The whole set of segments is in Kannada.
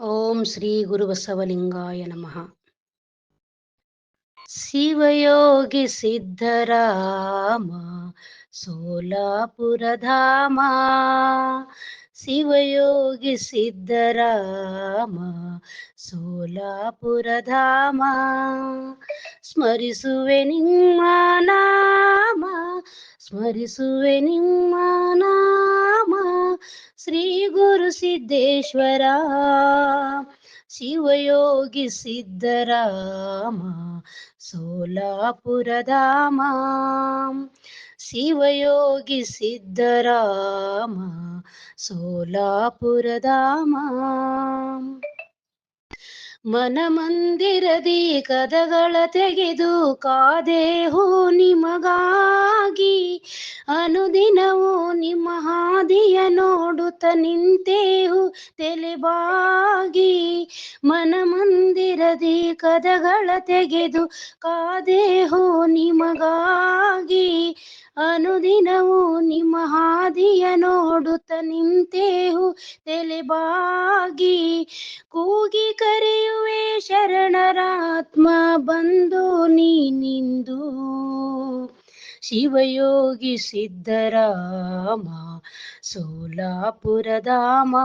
ಓಂ ಶ್ರೀ ಗುರುಬಸವಲಿಂಗಾಯ ನಮಃ ಶಿವಯೋಗಿ ಸಿದ್ಧರಾಮ ಸೋಲಾಪುರಧಾಮ ಶಿವಯೋಗಿ ಸಿದ್ಧರಾಮ ಸೋಲಾಪುರಧಾಮ ಸ್ಮರಿಸುವೆ ನಿಮ್ಮ ನಾಮ ಸ್ಮರಿಸುವೆ ನಿಮ್ಮ ನಾಮ ಶ್ರೀ ಗುರು ಸಿದ್ದೇಶ್ವರ. ಶಿವಯೋಗಿ ಸಿದ್ಧರಾಮ ಸೋಲಾಪುರಧಾಮ ಶಿವಯೋಗಿ ಸಿದ್ಧರಾಮ ಸೋಲಾಪುರಧಾಮ ಮನಮಂದಿರದಿ ಕದಗಳ ತೆಗೆದು ಕಾದೇಹು ನಿಮಗಾಗಿ. ಅನುದಿನವೂ ನಿಮ್ಮ ಹಾದಿಯ ನೋಡುತ್ತ ನಿಂತೇಹು ತೆಲೆಬಾಗಿ. ಮನ ಮಂದಿರದಿ ಕದಗಳ ತೆಗೆದು ಕಾದೇಹು ನಿಮಗಾಗಿ. ಅನುದಿನವೂ ನಿಮ್ಮ ಹಾದಿಯ ನೋಡುತ್ತ ನಿಂತೇಹು ತೆಲೆಬಾಗಿ. ಕೂಗಿ ಕರೆಯುವೆ ಶರಣರಾತ್ಮ, ಬಂದು ನೀನಿಂದು ಶಿವಯೋಗಿ ಸಿದ್ಧರಾಮ ಸೋಲಾಪುರಧಾಮ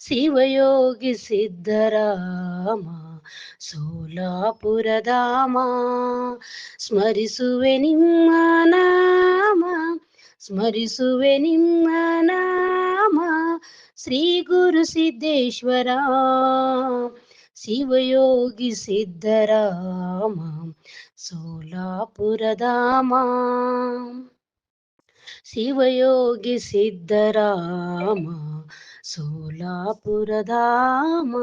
ಶಿವಯೋಗಿ ಸಿದ್ಧರಾಮ ಸೋಲಾಪುರಧಾಮ ಸ್ಮರಿಸುವೆ ನಿಮ್ಮ ನಾಮ, ಸ್ಮರಿಸುವೆ ನಿಮ್ಮ ನಾಮ. ಶ್ರೀ ಗುರು ಸಿದ್ದೇಶ್ವರ ಶಿವಯೋಗಿ ಸಿದ್ಧರಾಮ ಸೋಲಾಪುರಧಾಮ ಶಿವಯೋಗಿ ಸಿದ್ಧರಾಮ ಸೋಲಾಪುರಧಾಮ.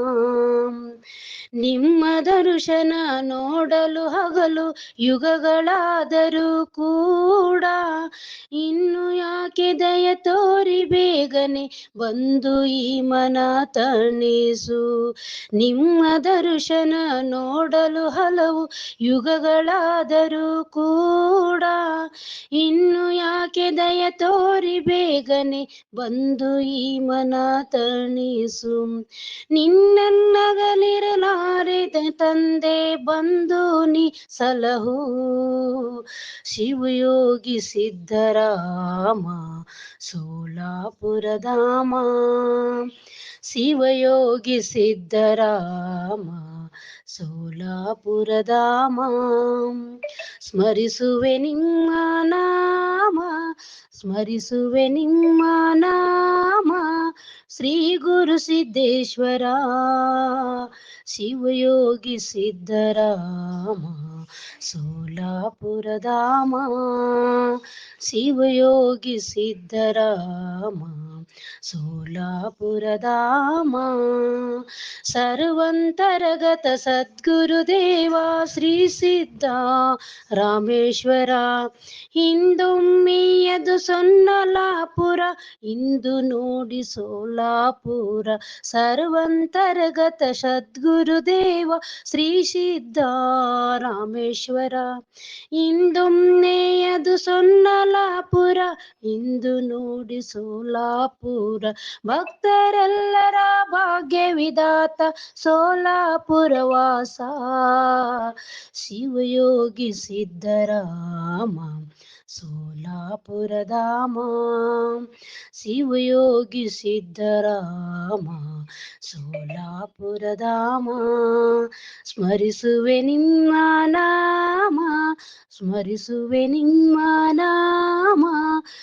ನಿಮ್ಮ ದರ್ಶನ ನೋಡಲು ಹಗಲು ಯುಗಗಳಾದರೂ ಕೂಡ. ಇನ್ನು ಯಾಕೆ ದಯ ತೋರಿ ಬೇಗನೆ ಬಂದು ಈ ಮನ ತಣಿಸು. ನಿಮ್ಮ ದರ್ಶನ ನೋಡಲು ಹಲವು ಯುಗಗಳಾದರೂ ಕೂಡ. ಇನ್ನು ಯಾಕೆ ದಯ ತೋರಿ ಬೇಗನೆ ಬಂದು ಈ ಮನ ತಣಿಸು ನಿನ್ನನ್ನಗಲಿರಲಾರೆ ತಂದೆ ಬಂದು ನೀ ಸಲಹು. ಶಿವಯೋಗಿ ಸಿದ್ಧರಾಮ ಸೋಲಾಪುರಧಾಮ ಶಿವಯೋಗಿ ಸಿದ್ಧರಾಮ ಸೋಲಾಪುರಧಾಮ ಸ್ಮರಿಸುವೆ ನಿಮ್ಮ ನಾಮ, ಸ್ಮರಿಸುವೆ ನಿಮ್ಮ ನಾಮ. ಶ್ರೀ ಗುರು ಸಿದ್ದೇಶ್ವರ. ಶಿವಯೋಗಿ ಸಿದ್ಧರಾಮ ಸೋಲಾಪುರಧಾಮ. ಶಿವಯೋಗಿ ಸಿದ್ಧರಾಮ ಸೋಲಾಪುರಧಾಮ ಸರ್ವಂತರಗತ ಸದ್ಗುರುದೇವ ಶ್ರೀ ಸಿದ್ಧ ರಾಮೇಶ್ವರ ಹಿಂದೊಮ್ಮಿಯದು ಸೊನ್ನಲಾಪುರ ಇಂದು ನೋಡಿ ಸೋಲಾಪುರ ಸರ್ವಂತರ್ಗತ ಸದ್ಗುರುದೇವ ಶ್ರೀ ಸಿದ್ಧ ರಾಮೇಶ್ವರ ಇಂದೊಮ್ಮೆಯದು ಸೊನ್ನಲಾಪುರ ಇಂದು ನೋಡಿ ಸೋಲಾಪುರ ಭಕ್ತರೆಲ್ಲರ ಭಾಗ್ಯವಿದಾತ ಸೋಲಾಪುರವಾಸ. ಶಿವಯೋಗಿ ಸಿದ್ಧರಾಮ ಸೋಲಾಪುರಧಾಮ ಶಿವಯೋಗಿ ಸಿದ್ಧರಾಮ ಸೋಲಾಪುರಧಾಮ ಸ್ಮರಿಸುವೆ ನಿಮ್ಮ ನಾಮ, ಸ್ಮರಿಸುವೆ ನಿಮ್ಮ ನಾಮ.